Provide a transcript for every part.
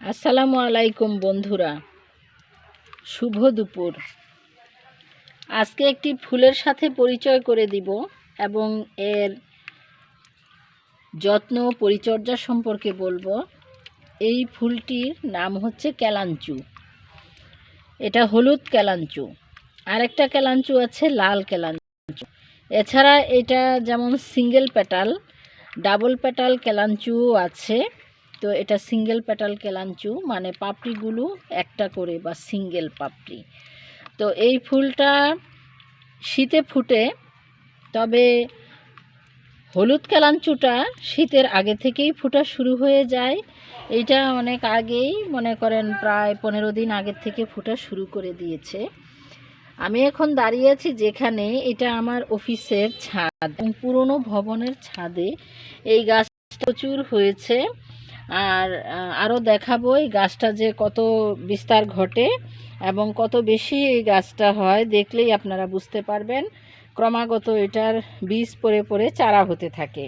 আসসালামু আলাইকুম বন্ধুরা। শুভ দুপুর। আজকে একটি ফুলের সাথে পরিচয় করে দিব এবং এর যত্ন পরিচর্যা সম্পর্কে বলব। এই ফুলটির নাম হচ্ছে ক্যালাঞ্চু এটা হলুদ ক্যালাঞ্চু আরেকটা ক্যালাঞ্চু আছে লাল ক্যালাঞ্চু এছাড়া এটা যেমন সিঙ্গেল পেটাল, ডাবল পেটাল ক্যালাঞ্চুও আছে। তো এটা সিঙ্গেল প্যাটাল কেলাঞ্চু মানে পাপড়িগুলো একটা করে বা সিঙ্গেল পাপড়ি। তো এই ফুলটা শীতে ফুটে, তবে হলুদ কেলাঞ্চুটা শীতের আগে থেকেই ফুটা শুরু হয়ে যায়। এইটা অনেক আগেই মনে করেন প্রায় পনেরো দিন আগের থেকে ফুটা শুরু করে দিয়েছে। আমি এখন দাঁড়িয়ে আছি যেখানে এটা আমার অফিসের ছাদ পুরনো ভবনের ছাদে। এই গাছ প্রচুর হয়েছে। আর আরও দেখাবো এই গাছটা যে কত বিস্তার ঘটে এবং কত বেশি এই গাছটা হয়, দেখলেই আপনারা বুঝতে পারবেন। ক্রমাগত এটার বীজ পরে পরে চারা হতে থাকে।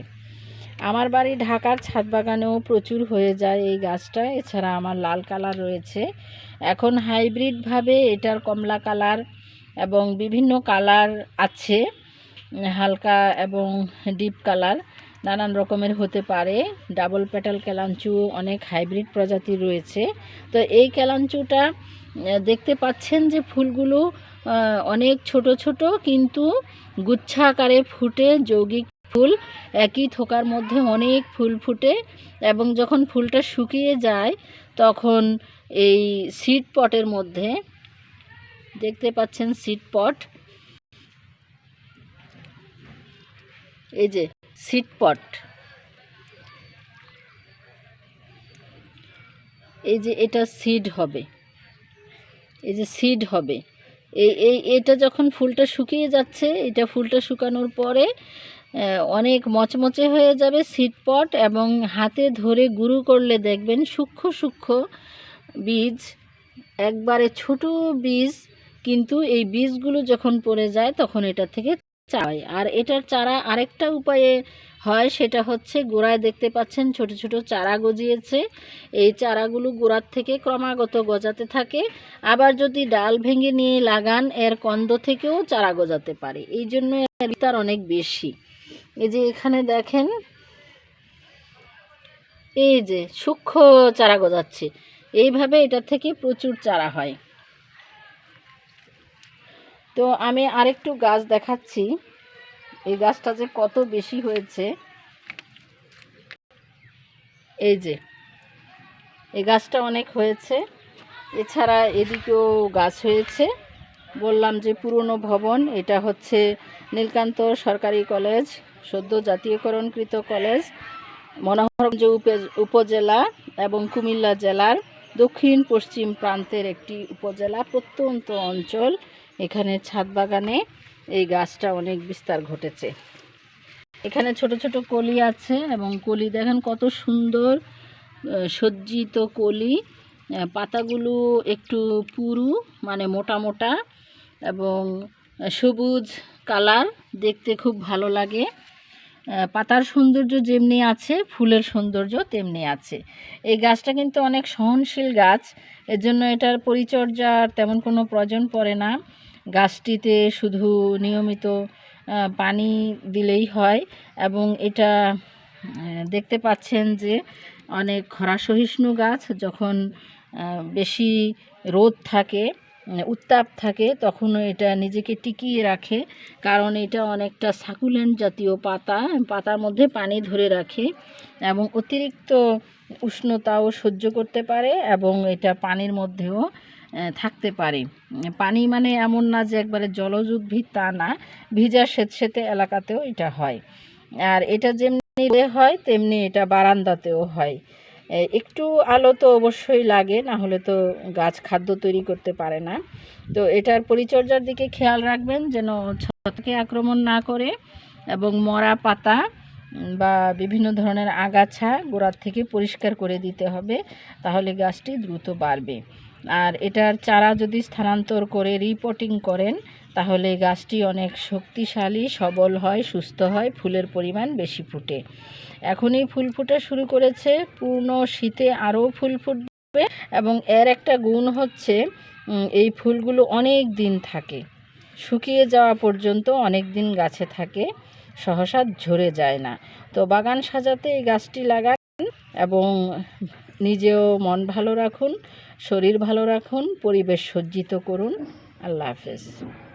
আমার বাড়ি ঢাকার ছাদ বাগানেও প্রচুর হয়ে যায় এই গাছটা, এছাড়া আমার লাল কালার রয়েছে। এখন হাইব্রিডভাবে এটার কমলা কালার এবং বিভিন্ন কালার আছে, হালকা এবং ডিপ কালার। নানান রকমের হতে পারে। ডাবল প্যাটাল ক্যালাঞ্চু অনেক হাইব্রিড প্রজাতির রয়েছে। তো এই ক্যালাঞ্চুটা দেখতে পাচ্ছেন যে ফুলগুলো অনেক ছোট ছোট, কিন্তু গুচ্ছা আকারে ফুটে যৌগিক ফুল। একই থোকার মধ্যে অনেক ফুল ফুটে এবং যখন ফুলটা শুকিয়ে যায়, তখন এই সিড পটের মধ্যে, দেখতে পাচ্ছেন সিড পট। এই যে সিটপট। এই যে এটা সিড হবে। এই যে সিড হবে। এই এই, এটা যখন ফুলটা শুকিয়ে যাচ্ছে, এটা ফুলটা শুকানোর পরে অনেক মচমচে হয়ে যাবে সিটপট এবং হাতে ধরে গুরু করলে দেখবেন সূক্ষ্ম সূক্ষ্ম বীজ, একবারে ছোট বীজ, কিন্তু এই বীজগুলো যখন পড়ে যায়, তখন এটা থেকে চাই। আর এটার চারা আরেকটা উপায়ে হয়, সেটা হচ্ছে গোড়ায় দেখতে পাচ্ছেন ছোট ছোট চারা গজিয়েছে। এই চারাগুলো গোড়ার থেকে ক্রমাগত গজাতে থাকে। আবার যদি ডাল ভেঙে নিয়ে লাগান, এর কন্দ থেকেও চারা গজাতে পারে। এই জন্য এর তার অনেক বেশি। এই যে এখানে দেখেন, এই যে সূক্ষ্ম চারা গজাচ্ছে। এইভাবে এটা থেকে প্রচুর চারা হয়। তো আমি আরেকটু গাছ দেখাচ্ছি। এই গাছটা যে কত বেশি হয়েছে। এই যে, এই গাছটা অনেক হয়েছে। এছাড়া এদিকেও গাছ হয়েছে। বললাম যে পুরনো ভবন, এটা হচ্ছে নীলকান্ত সরকারি কলেজ, সদ্য জাতীয়করণকৃত কলেজ মনোহরগঞ্জ উপজেলা এবং কুমিল্লা জেলার দক্ষিণ পশ্চিম প্রান্তের একটি উপজেলা, প্রত্যন্ত অঞ্চল। এখানে ছাদ বাগানে এই গাছটা অনেক বিস্তার ঘটেছে। এখানে ছোট ছোট কলি আছে এবং কলি দেখেন কত সুন্দর সজ্জিত কলি। পাতাগুলো একটু পুরু মানে মোটা মোটা এবং সবুজ কালার, দেখতে খুব ভালো লাগে। পাতার সৌন্দর্য যেমনি আছে, ফুলের সৌন্দর্য তেমনি আছে। এই গাছটা কিন্তু অনেক সহনশীল গাছ এজন্য এটার পরিচর্যার তেমন কোনো প্রয়োজন পড়ে না। গাছটিতে শুধু নিয়মিত পানি দিলেই হয় এবং এটা দেখতে পাচ্ছেন যে অনেক খরা সহিষ্ণু গাছ যখন বেশি রোদ থাকে, উত্তাপ থাকে তখনও এটা নিজেকে টিকিয়ে রাখে কারণ এটা অনেকটা সাকুলেন্ট জাতীয় পাতা, পাতার মধ্যে পানি ধরে রাখে এবং অতিরিক্ত উষ্ণতাও সহ্য করতে পারে এবং এটা পানির মধ্যেও থাকতে পারে। পানি মানে এমন না যে একবারে জলজ উদ্ভিদ তা না, ভিজা স্বেতসেতে এলাকাতেও এটা হয়। আর এটা যেমনি হয়, তেমনি এটা বারান্দাতেও হয়। একটু আলো তো অবশ্যই লাগে, না হলে তো গাছ খাদ্য তৈরি করতে পারে না। তো এটার পরিচর্যার দিকে খেয়াল রাখবেন, যেন ছতকে আক্রমণ না করে এবং মরা পাতা বা বিভিন্ন ধরনের আগাছা গোড়ার থেকে পরিষ্কার করে দিতে হবে, তাহলে গাছটি দ্রুত বাড়বে। আর এটার চারা যদি স্থানান্তর করে রিপোর্টিং করেন, তাহলে গাছটি অনেক শক্তিশালী, সবল হয়, সুস্থ হয়, ফুলের পরিমাণ বেশি ফুটে। এখনই ফুল ফুটে শুরু করেছে, পূর্ণ শীতে আরও ফুল ফুটবে এবং এর একটা গুণ হচ্ছে এই ফুলগুলো অনেক দিন থাকে। শুকিয়ে যাওয়া পর্যন্ত অনেক দিন গাছে থাকে, সহসা ঝরে যায় না। তো বাগান সাজাতে এই গাছটি লাগান এবং নিজেও মন ভালো রাখুন শরীর ভালো রাখুন পরিবেশ সজ্জিত করুন। আল্লাহ হাফেজ।